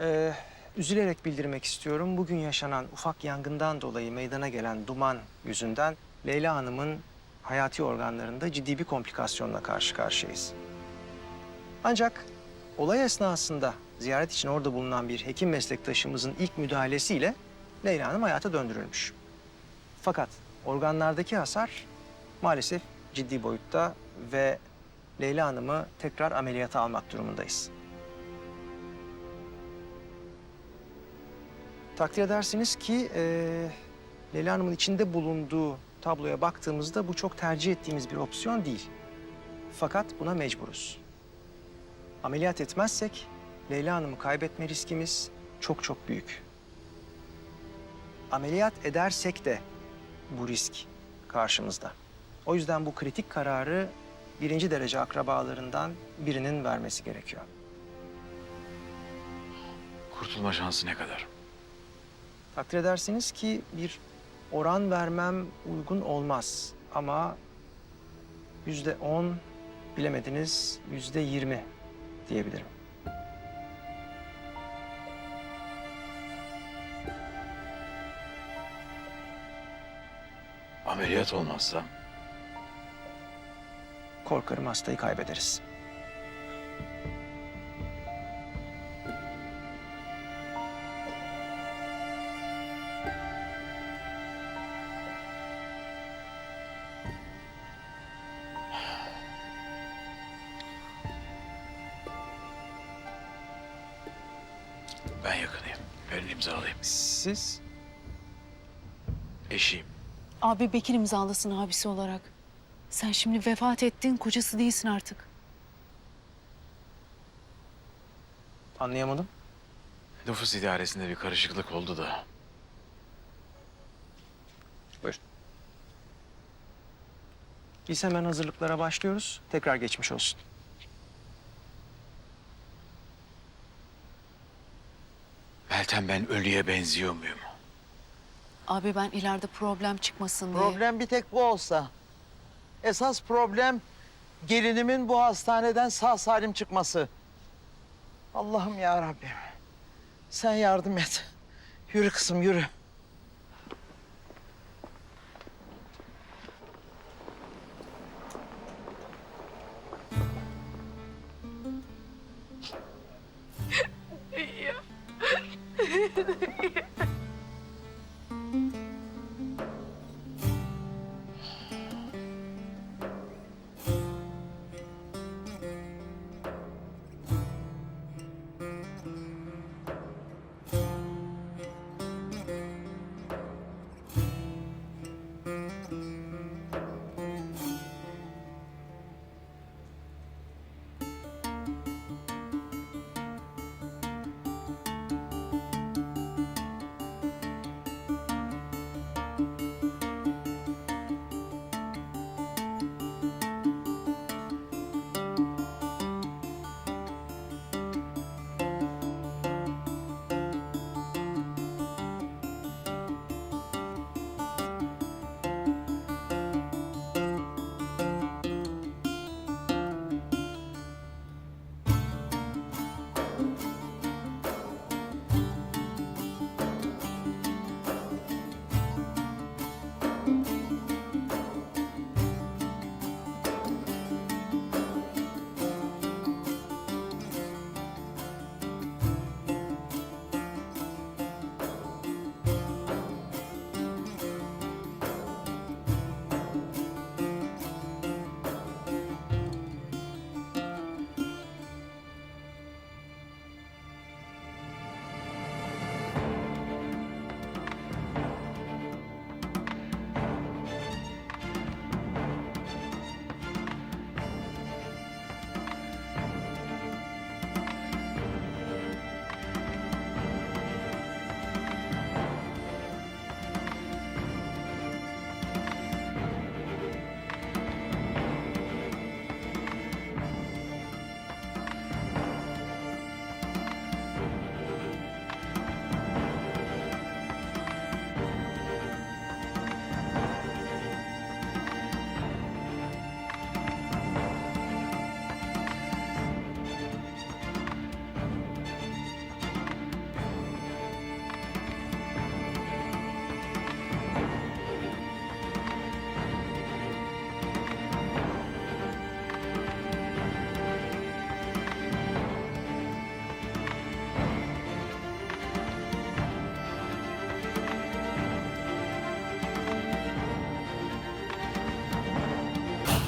Ee, üzülerek bildirmek istiyorum. Bugün yaşanan ufak yangından dolayı meydana gelen duman yüzünden Leyla Hanım'ın hayati organlarında ciddi bir komplikasyonla karşı karşıyayız. Ancak olay esnasında ziyaret için orada bulunan bir hekim meslektaşımızın ilk müdahalesiyle Leyla Hanım hayata döndürülmüş. Fakat organlardaki hasar maalesef ciddi boyutta ve Leyla Hanım'ı tekrar ameliyata almak durumundayız. Takdir edersiniz ki eee Leyla Hanım'ın içinde bulunduğu tabloya baktığımızda bu çok tercih ettiğimiz bir opsiyon değil. Fakat buna mecburuz. Ameliyat etmezsek Leyla Hanım'ı kaybetme riskimiz çok çok büyük. Ameliyat edersek de bu risk karşımızda. O yüzden bu kritik kararı birinci derece akrabalarından birinin vermesi gerekiyor. Kurtulma şansı ne kadar? Takdir edersiniz ki bir oran vermem uygun olmaz. Ama yüzde on, bilemediniz yüzde yirmi diyebilirim. Ameliyat olmazsa Korkarım hastayı kaybederiz. Ben yakınıyım. Verin imzalayayım. Siz Eşiyim. Abi Bekir imzalasın abisi olarak. Sen şimdi vefat ettin, kocası değilsin artık. anlayamadım. Nüfus idaresinde bir karışıklık oldu da. Buyurun. Biz hemen hazırlıklara başlıyoruz. Tekrar geçmiş olsun. Meltem ben ölüye benziyor muyum? Abi ben ileride problem çıkmasın diye. Problem bir tek bu olsa. Esas problem gelinimin bu hastaneden sağ salim çıkması. Allah'ım ya Rabbim. Sen yardım et. Yürü kızım yürü.